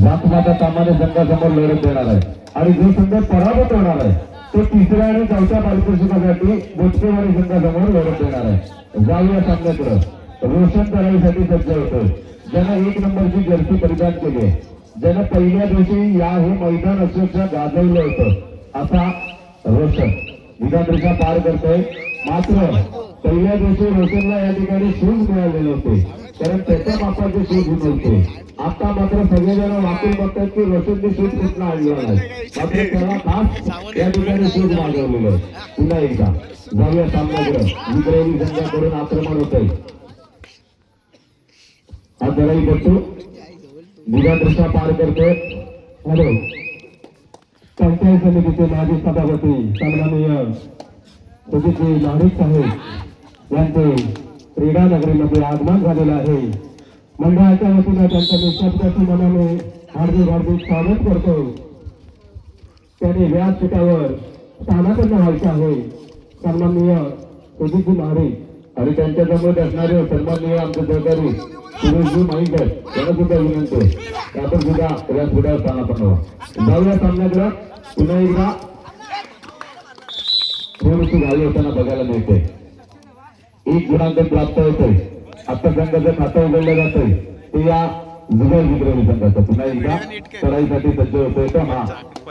जातमाता सामान्य संघासमोर लढत देणार आहे. आणि जो संघ पराभूत होणार आहे तो तिसऱ्या आणि चौथ्या पारितोषिकासाठी बोचकेवाडी संघासमोर लढत देणार आहे. जाऊया सामन्याकडे रोशन करायसाठी सज्ज होतो ज्यानं एक नंबरची जर्सी परिधान केली आहे. ज्यानं पहिल्या दिवशी या हे मैदान अक्षरशः गाजवलं होतं. असा रोशन विधानरेषा पार करतोय. मात्र पहिल्या दिवशी रोशनला या ठिकाणी शूज मिळालेले होते. कारण त्याच्या मापाचे शूज नव्हते. आता मात्र सगळेजण वाकून बघतात की रोशनने सूट कुठला आणलेला नाही. मात्र त्याला खास या ठिकाणी सूट मागवलेलं पुन्हा एकदा जाऊया सामन्याकडे विक्रेली संघाकडून आक्रमण होत आहे हा जराही बघतो दृष्टा पार करतोय. हॅलो. पंचायत समितीचे माजी सभापती सन्माननीय सुजितजी नाशिक साहेब यांचे क्रीडा नगरीमध्ये आगमन झालेलं आहे. मंडळाच्या वतीनं त्यांच्या निष्ठापदाची मनाने हार्दिक हार्दिक स्वागत करतो. त्यांनी व्यासपीठावर स्थानापन्न व्हायचं आहे. सन्माननीय सुजितजी नाशिक आणि त्यांच्यासमोर असणारे सन्माननीय आमचे सहकारी सुरेशजी माईकर त्यांना सुद्धा विनंती आहे. की आपण सुद्धा व्यासपीठावर स्थानापन्न व्हा. जाऊया सामन्याकडे. पुन्हा एकदा. थोडीशी घाई होताना बघायला मिळते एक गुणांकन प्राप्त होतोय. आता संघाचं खातं उघडलं जातंय ते या जुगल विक्रमी संघाचं पुन्हा एकदा चढाईसाठी सज्ज होतोय तर हा.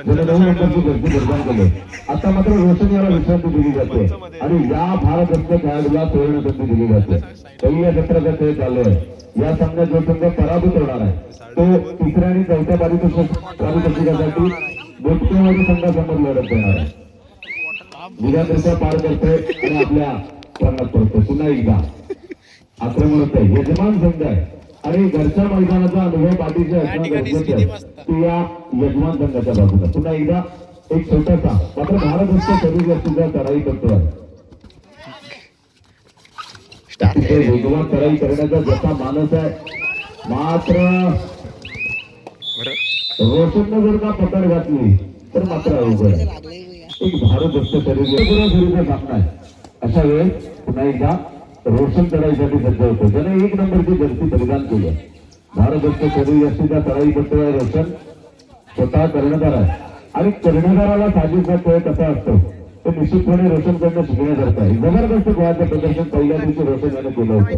नंबरची गर्दी निर्माण केले. आता मात्र रोशन याला विश्रांती दिली जाते. आणि या भारतरत्न खेळाडूला सुवर्ण संधी दिली जाते. पहिल्या सत्राचा खेळ चालू आहे या सामन्यात जो संघ पराभूत होणार आहे तो तिसऱ्या आणि चौथ्या पारितोषिक पारितोषिकासाठी बोटकेवाडी संघासमोर लढत देणार आहे. विधानसभा पार करतोय आणि आपल्या प्रांगणात पडतोय. पुन्हा एकदा. आक्रमण होत आहे. यजमान संघ आहे. आणि घरच्या मैदानाचा अनुभव पाठीशी असणं आहे. ते या यजमान संघाच्या बाजूला. पुन्हा एकदा एक छोटासा मात्र महाराष्ट्र शरीर सुद्धा चढाई करतोय. तिथे वेगवान चढाई करण्याचा जसा मानस आहे. मात्र रोशननं जर का पकड घातली तर मात्र अवघड आहे. एक भारत असतं शरीर सामना आहे अशा वेळेस पुन्हा एकदा रोशन चढाईसाठी सज्ज होतो. त्याने एक नंबरची जर्सी बलिदान केलं भारतरत्न भारत असतं शरीर असलेल्या चढाई रोशन. स्वतः कर्णधार आहे. आणि कर्णधाराला साजेसा खेळ कसा असतो तो निश्चितपणे रोशन करणं शिकण्यासारखं आहे. जबरदस्त खेळाचं प्रदर्शन पहिल्या दिवशी रोशन याने केलं होतं.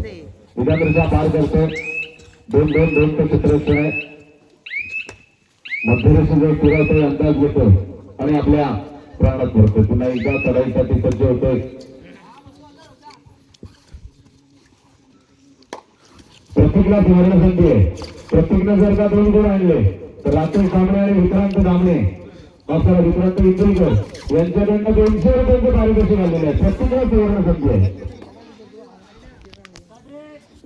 विधानरेषा पार करतो दोन दोन दोन तर क्षेत्ररक्षण आहे. मध्यरेषेचा पुरातोय अंदाज घेतो आणि आपल्या प्राणात भरतो पुन्हा एकदा चढाईसाठी सज्ज होतोय. प्रत्येकला सुवर्ण संधी आहे. प्रत्येकनं जर का दोन गुण आणले तर रात्री कांबळे आणि विक्रांत दामणे मास्तर विक्रांत इंद्रीकर यांच्याकडनं दोनशे रुपयांचे पारितोषिक आलेले आहे प्रत्येकाला सुवर्ण संधी आहे.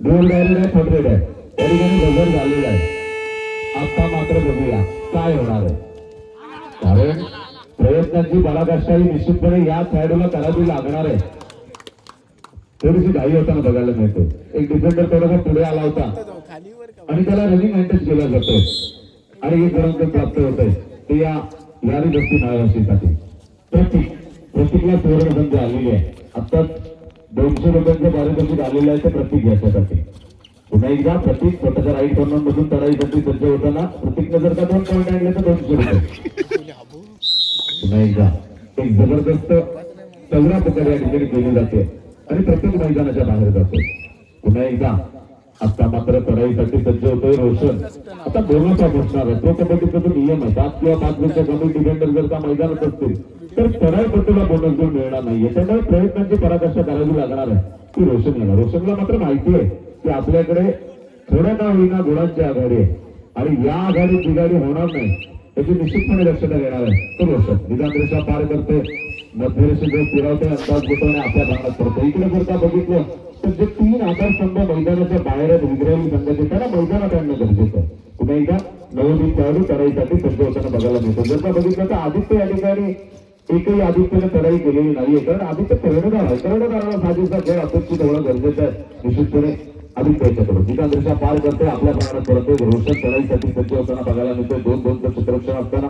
ड्रोन डायरेक्ट आहे फोटरेट आहे त्या ठिकाणी बदल झालेला आहे. आता मात्र बघूया काय होणार आहे. कारण प्रयत्नांची पराकाष्ठा ही निश्चितपणे या खेळाडूला करावी लागणार आहे. थोडीशी घाई होताना बघायला मिळते. एक डिफेंडर थोडासा पुढे आला होता. आणि त्याला रनिंग मेंटेन केला जातो. आणि एक गुणांकन प्राप्त होत आहे. ते या यारी गोष्टी नावासाठी प्रतीक प्रतीकला सुवर्ण संधी आलेली आहे. आता दोनशे रुपयांचं पारितोषिक आलेलं आहे ते प्रतीक घ्यायच्यासाठी पुन्हा एकदा प्रतीक स्वतःच्या राईट कॉर्नर मधून चढाईसाठी सज्ज होताना प्रतीकनं जर का दोन पॉईंट आणले तर दोनशे रुपये. पुन्हा एकदा. एक जबरदस्त चौरा प्रकारे या ठिकाणी केली जाते. आणि प्रत्येक मैदानाच्या बाहेर जातो पुन्हा एकदा आता मात्र तराईसाठी सज्ज होतोय रोशन. आता बोनसचा बसणार आहे. तो कबड्डीचा जो नियम आहे. सात किंवा पाच मिनिटं कमी डिफेंडर जर का मैदानात असतील तर चढाईपट्टीला बोनस घेऊन मिळणार नाही. त्यामुळे प्रयत्नांची पराकाष्ठा करावी लागणार आहे. ती रोशन याला रोशनला मात्र माहिती आहे की आपल्याकडे थोड्या का होईना गुणांची आघाडी आहे. आणि या आघाडीत बिघाडी होणार नाही. याची निश्चितपणे लक्षात घेणार आहे. तो रोशन. विधानरेषा पार करते मध्यरेषे जो फिरवते अंदाज बसवणे आपल्या भागात पडतो. इकडे जर का बघितलं तर जे तीन आधारस्तंभ मैदानाच्या बाहेर आहेत विग्रही संघाचे त्यांना मैदानात आणणं गरजेचं आहे. पुन्हा एकदा नवोदित खेळाडू तराईसाठी सज्ज होताना बघायला मिळतो. जर का बघितलं तर आदित्य या ठिकाणी एकही आदित्यने तराई केलेली नाहीये. कारण आदित्य कर्णधार आहे. कर्णधाराला साजेसा खेळ अपेक्षित होणं गरजेचं आहे निश्चितपणे. आदित्य याच्याकडे विधानदृष्ट्या पार करते आपल्या प्रमाणात परत रोशन चढाईसाठी सज्ज होताना बघायला मिळतो दोन दोनचं क्षेत्ररक्षण असताना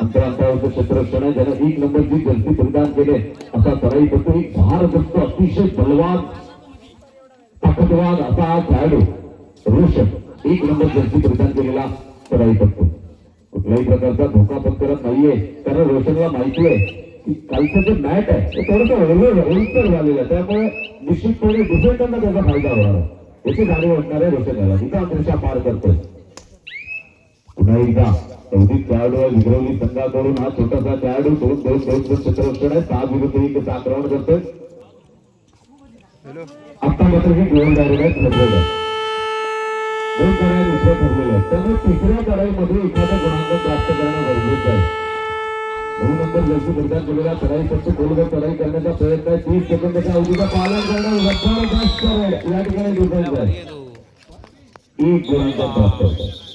अंतर अंतरावरचं क्षेत्ररक्षण आहे. ज्यानं एक नंबर जी गलती परिधान केले असा चढाई करतो. एक भारत असतो अतिशय बलवान ताकदवान असा हा खेळाडू रोशन एक नंबर गलती परिधान केलेला चढाई करतो. कुठल्याही प्रकारचा धोका पत्करत नाहीये. कारण रोशनला माहिती आहे की कालचं जे मॅच आहे ते थोडंसं ओलसर झालेलं आहे. त्यामुळे निश्चितपणे डिफेंडरना त्याचा फायदा होणार आहे. याची जाणीव असणार आहे रोशन याला तिथं अंतरिक्षा पार करतोय. पुन्हा एकदा चौथी खेळाडू आहे विग्रवली संघाकडून हा छोटासा खेळाडू दोन दोन दोन दोन क्षेत्ररक्षण आहे सहा विरुद्ध एक आक्रमण करतोय. आता मात्र हे गोल डायरेक्ट आहे ठरलेलं आहे. दोन लढाई दुसऱ्या ठरलेल्या आहेत त्यामुळे तिसऱ्या लढाईमध्ये एखादा गुणांकन नंबर जर्सी परिधान केलेल्या चढाईसाठी गोलगत चढाई करण्याचा प्रयत्न आहे. तीस सेकंदाच्या अवधीचं पालन करणं जबरदस्त आहे. या ठिकाणी आहे. एक गुणांकन प्राप्त होतं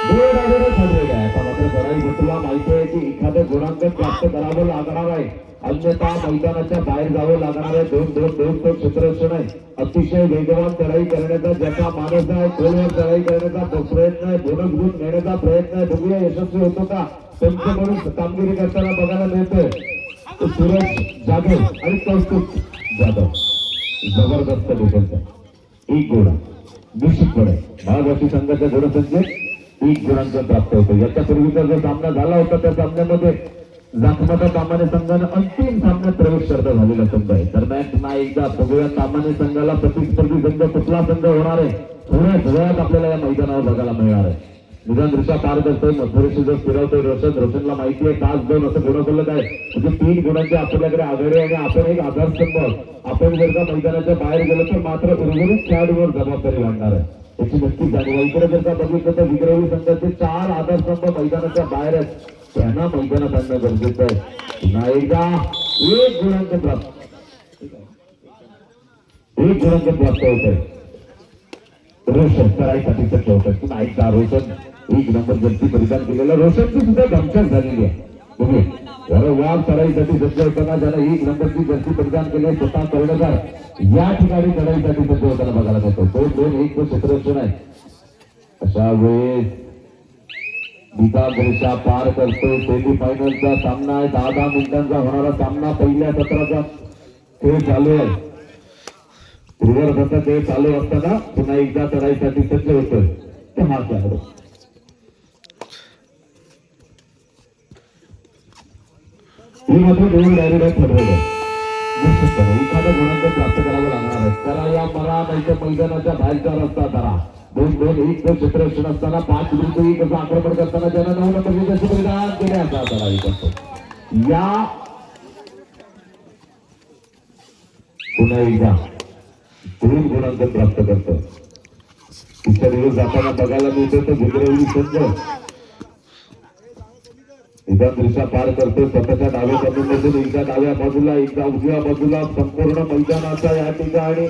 आहे. आता मात्र माहिती आहे की एखादं गुणांकन प्राप्त करावं लागणार आहे. अन्यथा मैदानाच्या बाहेर जावं लागणार आहे. दोन दोन दोन तो अतिशय वेगवान चढाई करण्याचा ज्याचा मानस आहे खोलवर चढाई करण्याचा प्रयत्न आहे. बोनस गुण घेण्याचा प्रयत्न आहे. बघूया यशस्वी होतो का? पंच म्हणून कामगिरी करताना बघायला मिळतोय. तो सूरज जाधव आणि कौस्तुभ जाधव. जबरदस्त डिफेन्स आहे. एक गोळा निश्चितपणे. महाराष्ट्र संघाच्या गुणसंख्येत एक गुणांचा प्राप्त होतो. याच्या पूर्वीचा जो सामना झाला होता त्या सामन्यामध्ये जाखमाता सामान्य संघानं अंतिम सामन्यात प्रवेश करता झालेला संघ आहे. दरम्यान पुन्हा एकदा बघूया. सामान्य संघाला प्रतिस्पर्धी संघ कुठला संघ होणार आहे? थोड्याच वेळात आपल्याला या मैदानावर बघायला मिळणार आहे. निदान दृष्ट्या पार करतोय मध्यरेषी जर फिरवतोय रोशन रोशनला माहिती आहे. तास दोन असं गुण बोलत आहे म्हणजे तीन गुणांचे आपल्याकडे आघाडी आहे आणि आपण एक आधारस्तंभ. आपण जर का मैदानाच्या बाहेर गेलो तर मात्र उर्वरित खेळाडूवर जबाबदारी वाढणार आहे. त्याची नक्कीच जाणीव इकडे जर का बघितलं तर विक्रमी संघाचे चार आधारस्तंभ मैदानाच्या बाहेर आहेत. त्यांना मैदानात आणणं गरजेचं आहे. पुन्हा एकदा एक गुणांक प्राप्त. एक गुणांक प्राप्त होत आहे. रोशन करायसाठी होत आहे पुन्हा एकदा रोशन एक नंबर जर्सी परिधान केलेला रोशनची सुद्धा धमचक झालेली आहे. चढाईसाठी सज्ज होताना ज्याला एक नंबरची जर्सी केली स्वतः कर्णधार या ठिकाणी चढाईसाठी सज्ज होताना बघायला मिळतो. दोन दोन एक क्षेत्ररक्षण आहे. अशा वेळेस गीता परीक्षा पार करतो सेमी फायनलचा सामना आहे. दहा दहा मिनिटांचा होणारा सामना पहिल्या सत्राचा. खेळ चालू आहे. पूर्वर्गाचा खेळ चालू असताना पुन्हा एकदा चढाईसाठी सज्ज होतोय. तो हा ही मात्र दोन डायरेक्ट ठरवलं एखादा गुणांक प्राप्त करावा लागणार आहे त्याला या मरा नाही तर मैदानाच्या बाहेरचा रस्ता धरा. दोन दोन एक दोन क्षेत्ररक्षण असताना पाच विरुद्ध एक असं आक्रमण करताना ज्यांना नऊ नंबर विजयाचे परिधान केले असा धरावी करतो या पुन्हा एकदा दोन गुणांक प्राप्त करतो. तिसऱ्या दिवस जाताना बघायला मिळतं तर गुजरावी संघ एकदा दृश्या पार करते स्वतःच्या डाव्या बाजूमधून एकदा डाव्या बाजूला एकदा उजव्या बाजूला संपूर्ण मैदानाचा या ठिकाणी.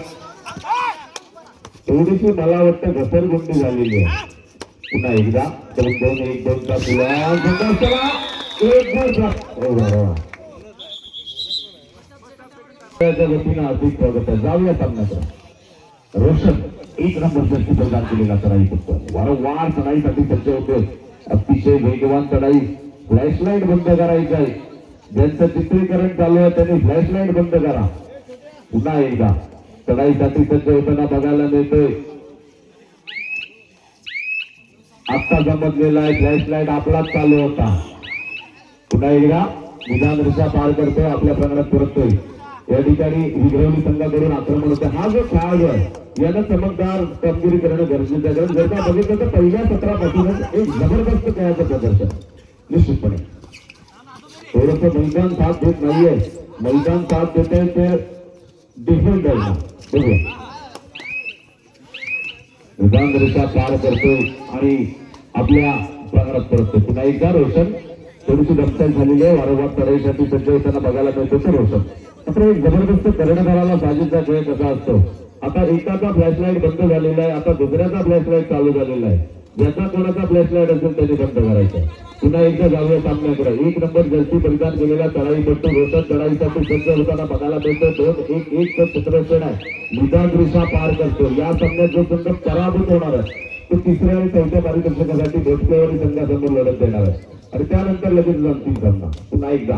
थोडीशी मला वाटतं घसरगुंडी झालेली आहे. पुन्हा एकदा दोन दोन एक दोन चा तुला एक दोन प्राप्त- स्वागत आहे. जाऊया सामन्यात. रोशन एक नंबर शक्ती प्रदान केलेला चढाई फक्त वारंवार चढाईसाठी सज्ज होते. अतिशय वेगवान चढाई फ्लॅशलाईट बंद करायचं आहे. ज्यांचं चित्रीकरण चालू आहे त्यांनी फ्लॅशलाईट बंद करा. पुन्हा एकदा. चढाईसाठी सज्ज होताना बघायला मिळतोय. आत्ता समजलेला आहे फ्लॅशलाईट आपलाच चालू होता. पुन्हा एकदा निदान रिक्षा पार करतोय आपल्या प्रमाणात परततोय या ठिकाणी विग्रहणी संघाकडून आक्रमण होते हा जो खेळाडू आहे यानं चमकदार कामगिरी करणं गरजेचं आहे. कारण जर का बघितलं तर पहिल्या सत्रापासूनच एक जबरदस्त खेळाचं प्रदर्शन. निश्चितपणे. थोडस मैदान साथ देत नाहीये. मैदान साथ देत आहे ते डिफेंड आहे बघूया. रेषा पार करतो आणि आपल्या प्रांगणात परततो पुन्हा एकदा रोशन थोडीशी दमछाक झालेली आहे. वारंवार चढाईसाठी सज्ज होताना बघायला मिळतो तर रोशन. मात्र एक जबरदस्त कर्णधाराला साजेचा खेळ कसा असतो? आता एकाचा फ्लॅशलाईट बंद झालेला आहे. आता दुसऱ्याचा फ्लॅशलाईट चालू झालेला आहे. ज्याचा कोणाचा फ्लॅशलाईट असेल त्यांनी बंद करायचा. पुन्हा एकदा जाऊया सामन्याकडे. एक नंबर जर्सी परिधान केलेला चढाई पट्टू रोशन चढाईसाठी सज्ज होताना बघायला मिळतो. दोन एक एक चं आहे. निदान रेषा पार करतो. या सामन्यात जो संघ पराभूत होणार आहे तो तिसऱ्या आणि चौथ्या पारितोषिकासाठी भोसलेवाडी संघासमोर लढत देणार आहे. आणि त्यानंतर लगेच अंतिम सामना. पुन्हा एकदा.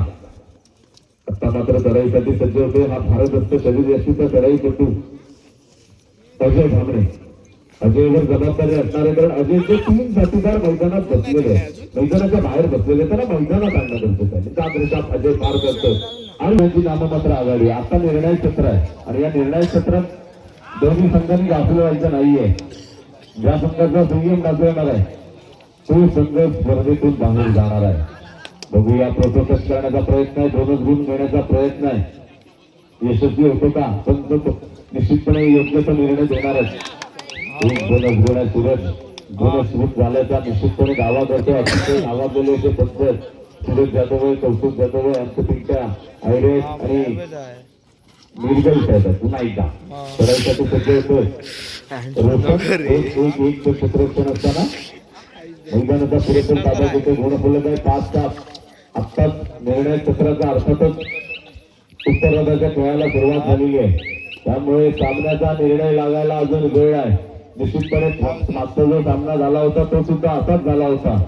आता मात्र चढाईसाठी सज्ज होते हा भारत असतो शरीर. यष्टीचा चढाई पटू अजय भामरे. अजयवर जबाबदारी असणार आहे कारण अजयचे तीन साथीदार मैदानात बसलेले मैदानाच्या बाहेर बसलेले त्याला मैदानात आणणं गरजेचं आहे. अजय पार करतो. आणि माझी नाममात्र आघाडी आता निर्णय सत्र आहे. आणि या निर्णय सत्रात दोन्ही संघांनी दाखल व्हायचं नाहीये. ज्या संघाचा संयम दाखवणार आहे तो संघ स्पर्धेतून बाहेर जाणार आहे. बघूया प्रोत्साहन करण्याचा प्रयत्न आहे दोनच गुण घेण्याचा प्रयत्न आहे. यशस्वी होतो का? पण तो निश्चितपणे योग्य तो निर्णय देणारच एक झाल्याचा निश्चितपणे अतिशय नावाजलेले पंच सूरज जाधव कौतुक जाधव आहे अंतपिंच्या आयरे आणि निर्गल आहेत पुन्हा एकदा. चढाईसाठी सज्ज होतोय रोशन एक एक एक तो क्षेत्ररक्षण असताना मैदानाचा पुरेपूर ताब्यात घेतो गुणफलक आहे. पाच तास आत्ताच निर्णय सत्राचा अर्थातच उत्तरार्धाच्या खेळायला सुरुवात झालेली आहे. त्यामुळे सामन्याचा निर्णय लागायला अजून वेळ आहे. निश्चितपणे मागचा जो सामना झाला होता तो सुद्धा असाच झाला होता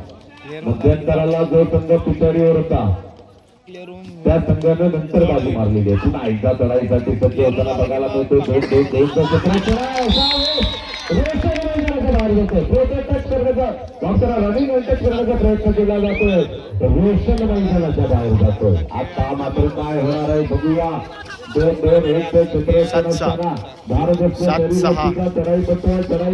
मध्यंतराला जो संघ पिछाडीवर होता त्या संघानं नंतर बाजू मारलेली आहे पुन्हा एकदा चढाईसाठी सज्ज होताना बघायला मिळतो दोन दोन रनिंग अटॅक करण्याचा प्रयत्न केला जातोय रोशन मैदानाच्या बाहेर जातोय आता मात्र काय होणार आहे बघूया दोन भारत चढाई चढाई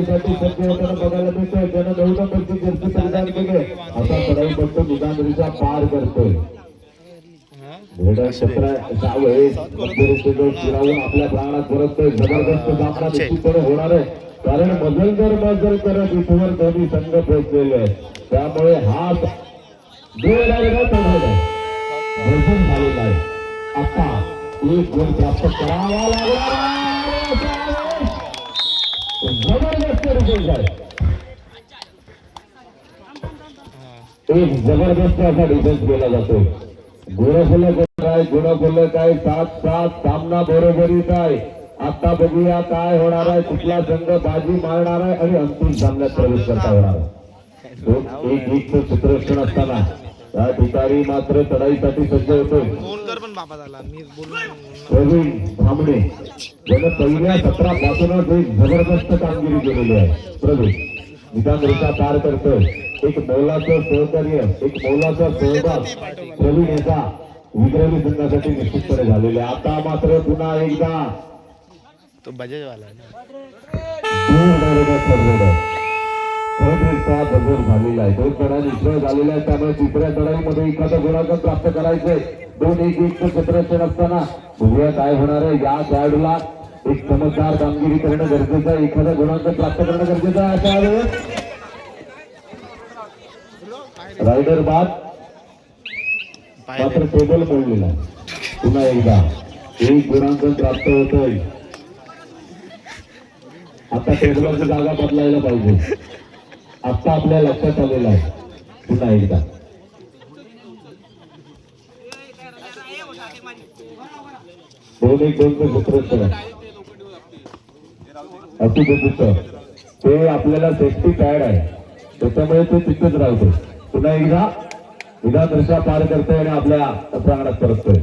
पार करतोय आपल्या प्राणात परततोय जबरदस्त सामना निश्चितपणे होणार आहे कारण मजल दर मजल करत इथवर दोन्ही संघ पोहोचलेले आहेत त्यामुळे हा जोरदार झालेला आहे आता एक गुण प्राप्त करावा लागला जबरदस्त रिझल्ट आहे एक जबरदस्त असा डिफेन्स केला जातो गुणफलक काय गुणफलक काय सात सात सामना बरोबरीत आहे आता बघूया काय होणार आहे कुठला संघ बाजी मारणार आहे आणि अंतिम सामन्यात प्रवेश करता होणार आहे एक एक क्षेत्ररक्षण असताना त्या ठिकाणी मात्र चढाईसाठी सज्ज बोलून प्रवीण भामणे ज्यानं पहिल्या सत्रापासूनच एक जबरदस्त कामगिरी केलेली आहे. प्रवीण निदान रेषा पार करतोय. एक मौलाचं सहकार्य एक मौलाचा सहभाग प्रवीण याचा विक्रमी संघासाठी निश्चितपणे झालेला आहे. आता मात्र पुन्हा एकदा तो बजाज सहजरित्या बदल झालेला आहे. दोन चढाई निश्चय झालेला आहे. त्यामुळे तिसऱ्या लढाईमध्ये एखादा गुणांकन प्राप्त करायचंय. दोन एक एक क्षेत्राचे असताना बघूया काय होणार आहे. या खेळाडूला एक चमकदार कामगिरी करणं गरजेचं आहे. एखादा गुणांकन प्राप्त करणं गरजेचं आहे. अशा वेळेस रायडर बाद मात्र टेबल मोडलेला पुन्हा एकदा एक गुणांकन प्राप्त होतोय. आता टेबलाची जागा बदलायला पाहिजे. आता आपल्या लक्षात आलेलं आहे. पुन्हा एकदा. दोन एक दोन सूत्र असू ते आपल्याला सेफ्टी पॅड आहे. त्याच्यामुळे ते तिथेच राहतो. पुन्हा एकदा. एकदा दृश्या पार करतोय आणि आपल्या प्रांगणात परततोय.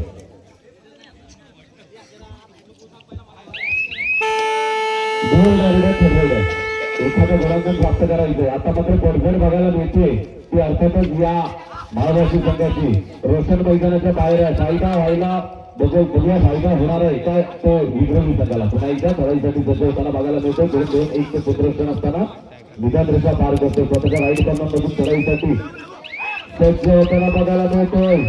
दोन एखाद्या आहे गुणांकन प्राप्त करायचंय आता मात्र पडझड बघायला मिळते की अर्थातच या महाराष्ट्र संघाची. रोशन मैदानाच्या बाहेर आहे. फायदा व्हायला बघू बघूया फायदा होणार आहे काय तो विक्रमी संघाला. पुन्हा एकदा चढाईसाठी सज्ज होताना बघायला मिळतो दोन दोन एक ते क्षेत्ररक्षण असताना निदान रेषा पार करतो स्वतःच्या राईट कॉर्नर मधून चढाईसाठी सज्ज होताना बघायला मिळतोय.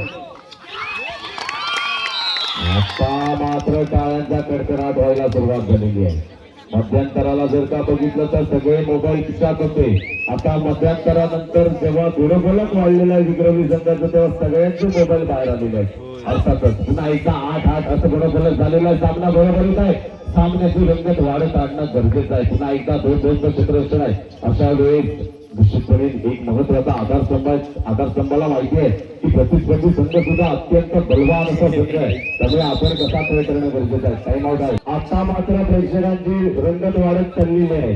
आता मात्र टाळ्यांचा कडकडाट व्हायला सुरुवात झालेली आहे. मध्यंतराला जर का बघितलं तर सगळे मोबाईल खिशात होते. आता मध्यंतरानंतर जेव्हा गुणफलक वाढलेला आहे विक्रमी संघाचं तेव्हा सगळ्यांचे मोबाईल बाहेर आलेले आहेत. अर्थातच पुन्हा एकदा आठ आठ असं गुणफलक झालेला आहे. सामना बरोबरीत आहे. सामन्याची रंगत वाढत आणणं गरजेचं आहे. पुन्हा एकदा दोन दोन क्षेत्र आहे. अशा वेळेस निश्चितपणे एक महत्त्वाचा आधारस्तंभ आहे. आधारस्तंभाला माहिती आहे की प्रतिस्पर्धी संघ सुद्धा अत्यंत बलवान असा संघ आहे. त्यामुळे आपण कसा खेळ करणं गरजेचं आहे? टाइम आउट आहे. आता मात्र प्रेक्षकांची रंगत वाढत चाललेली आहे.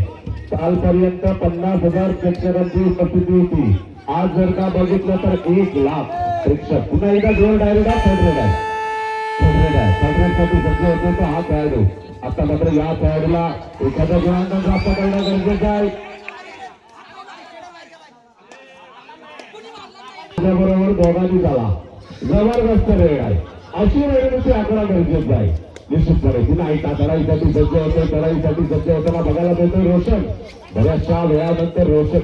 कालपर्यंत पन्नास हजार प्रेक्षकांची उपस्थिती होती. आज जर का बघितलं तर एक लाख प्रेक्षक. पुन्हा एकदा जोर डायरेक्ट हा आहे. आहे. साठी सज्ज होतो तो हा खेळाडू. आता मात्र या खेळाडूला एखादा गुणांकन प्राप्त करणं गरजेचं आहे. बरोबर दोघांनी झाला जबरदस्त वेळ आहे. अशी वेळेनुसार आकडा गरजेचा आहे निश्चितपणे. की नाही का लढाईसाठी सज्ज होते तराईसाठी सज्ज होताना बघायला मिळतो रोशन. बऱ्याचशा वेळानंतर रोशन.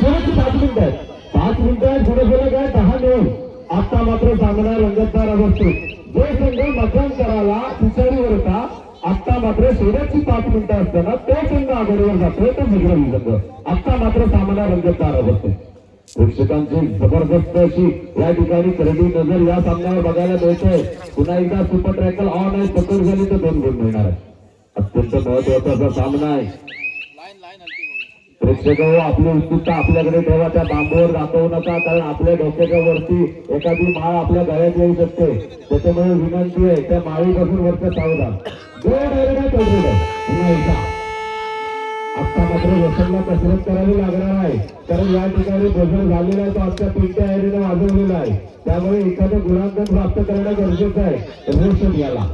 शेवटची पाच मिनिट आहेत. पाच मिनिटं आहेत पुढे गेलं काय? दहा दोन आता मात्र सामना रंगतदार असतो जो संघ मतदान करायला पिछाडीवर होता आता मात्र शेवटची पाच मिनिटं असताना तो संघ आघाडीवर जातोय तो विक्रमी संघ आता मात्र सामना रंगतदार असतो प्रेक्षकांची जबरदस्त अशी या ठिकाणी करडी नजर या सामन्यावर बघायला मिळते. पुन्हा एकदा सुपर ट्रॅकल ऑन आहे. पकड झाली तर दोन गुण मिळणार आहे. अत्यंत महत्त्वाचा असा सामना आहे. प्रेक्षक हो, आपली उत्सुकता आपल्याकडे ठेवा. त्या बांबूवर दाखवू नका कारण आपल्या डोक्याच्या वरती एखादी माळ आपल्या गळ्यात येऊ शकते. त्याच्यामुळे विनंती आहे त्या माळीपासून वरच्या सावधान. दोन पुन्हा एकदा. आता मात्र वसंतला कसरत करावी लागणार आहे. कारण या ठिकाणी भोजन झालेला आहे तो आजच्या पिंट्या आयरीने वाजवलेला आहे. त्यामुळे एखादं गुणांकन प्राप्त करणं गरजेचं आहे. रोशन याला.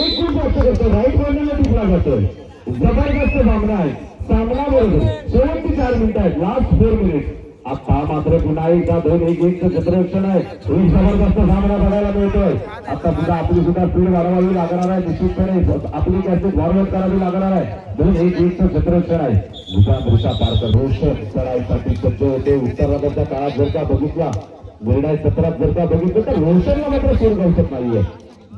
एक गुण प्राप्त करतो राईट कॉर्नरला टिकला जातोय. जबरदस्त सामना आहे. सामना बरोबर शेवटची चार मिनिटं आहेत. लास्ट फोर मिनिट आता मात्र पुन्हा एकदा दोन एक एक क्षेत्ररक्षण आहे. एक जबरदस्त सामना बघायला मिळतोय. आता सुद्धा आपली सुद्धा स्पीड वाढवावी लागणार आहे निश्चितपणे. आपली कॅसे फॉरवर्ड करावी लागणार आहे. दोन एक एक क्षेत्ररक्षण आहे. दुसरा दृश्या पारकर रोशन चढाईसाठी सज्ज होते. उत्तराच्या काळात जर का बघितला निर्णय सत्रात जर का बघितलं तर रोशनला मात्र सोड कौशक नाहीये.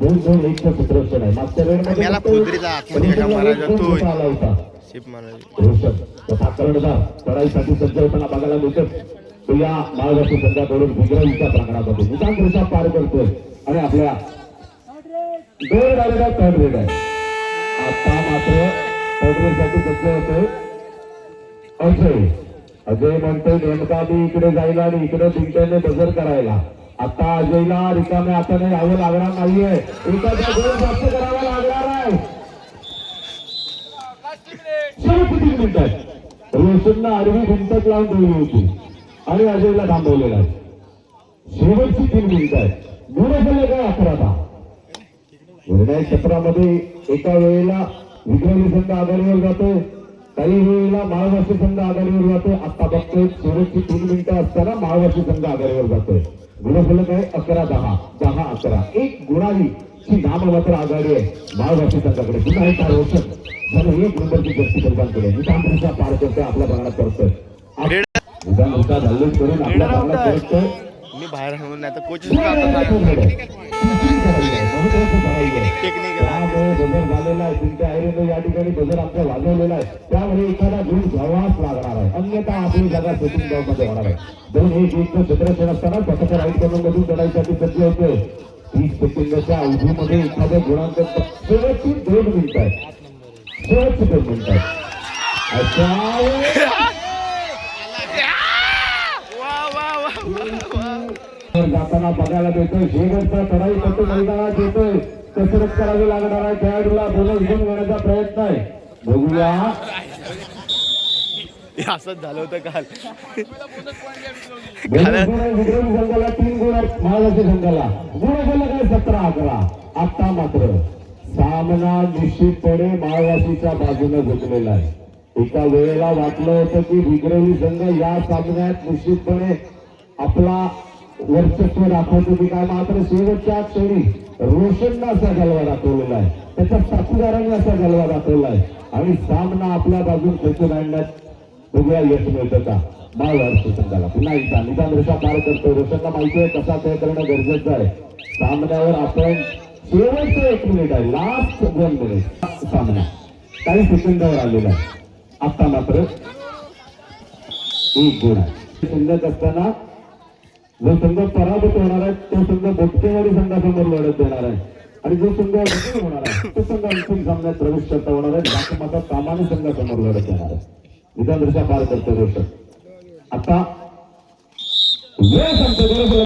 दोन दोन एक क्षेत्ररक्षण आहे. मागच्या वेळेमध्ये आला होता. शिप चढाईसाठी सज्ज होताना बघायला तो या संघाकडून निदान पार करतोय आणि आपल्या दोन डायरेक्ट थर्ड रेड आहे. आता मात्र थर्ड रेडसाठी सज्ज होतोय अजय. अजय म्हणतोय नेमका मी इकडे जायला आणि इकडे तुमच्याने बजर करायला. आता अजयला रिकाम्या हाताने यावं लागणार नाहीये. एखादा गोल जास्त करावा लागणार आहे शेवटची तीन मिनिटं आहेत. रोशननं लावून ठेवली होती. आणि अजयला थांबवलेला आहे. शेवटची तीन मिनिटं आहेत. गुण काय अकरा दहा निर्णय क्षेत्रामध्ये एका वेळेला विक्रमी संघ आघाडीवर जातो. काही वेळेला महाराष्ट्र संघ आघाडीवर जातोय आता बघतोय शेवटची तीन मिनिटं असताना महाराष्ट्र संघ आघाडीवर जातोय. गुणफलक आहे अकरा दहा. दहा अकरा. एक गुणाली. ची नाममात्र आघाडी आहे. महाराष्ट्र संघाकडे पुन्हा एक रोशन झालं एक नंबरची जर्सी सरकारकडे नितांत्रिका पार करतोय आपल्या भागात करतोय. करून आपल्या भागात करतोय. मी बाहेर नाही तर झालेला आहे. तुमच्या आईने या ठिकाणी बदल आपला वाजवलेला आहे. त्यामुळे एखादा गुण घ्यावाच लागणार आहे. अन्यथा आपली जागा सेटिंग डाऊन मध्ये होणार आहे. दोन एक एक क्षेत्रक्षण असताना राईट करून मधून चढाईसाठी सज्ज होते तीस सेकंदाच्या अवधीमध्ये एखाद्या गुणांक शेवटची दोन मिनिटं आहेत. शेवटची दोन मिनिटं आहेत. अशा जाताना बघायला मिळतोय. शेवटचा चढाई पटू मैदानात येतोय. कसरत करावी लागणार आहे. खेळाडूला बोनस घेऊन घेण्याचा प्रयत्न आहे. बघूया. असंच झालं होतं काल. तीन गुण महाराष्ट्र संघाला गुण झालं सतरा अकरा? आता मात्र सामना निश्चितपणे माळवासीच्या बाजूने झुकलेला आहे. एका वेळेला वाटलं होतं की विक्रमी संघ या सामन्यात निश्चितपणे आपला वर्चस्व दाखवतो की काय मात्र शेवटच्या क्षणी रोशननं असा जलवा दाखवलेला आहे. त्याच्या साथीदारांनी असा जलवा दाखवला आहे. आणि सामना आपल्या बाजून खेचून आणण्यात उभ्या यश मिळतं का? महाराष्ट्र संघाला. पुन्हा एकदा निदान रेषा पार करतो रोशनला माहिती आहे कसा तय करणं गरजेचं आहे. सामन्यावर आपण शेवटचं एक मिनिट आहे. लास्ट वन मिनिट सामना. काही सेकंदावर आलेला आहे. आता मात्र एक गुण आहे. संघात असताना जो संघ पराभूत होणार आहे तो संघ बोटकेवाडी संघासमोर लढत देणार आहे. आणि जो संघ होणार आहे तो संघ अंतिम सामन्यात प्रवेश करता होणार आहे. जास्त कामाने संघासमोर लढत देणार आहे. निदान दृश्या पार करतो गोष्ट आता वेळ संपतो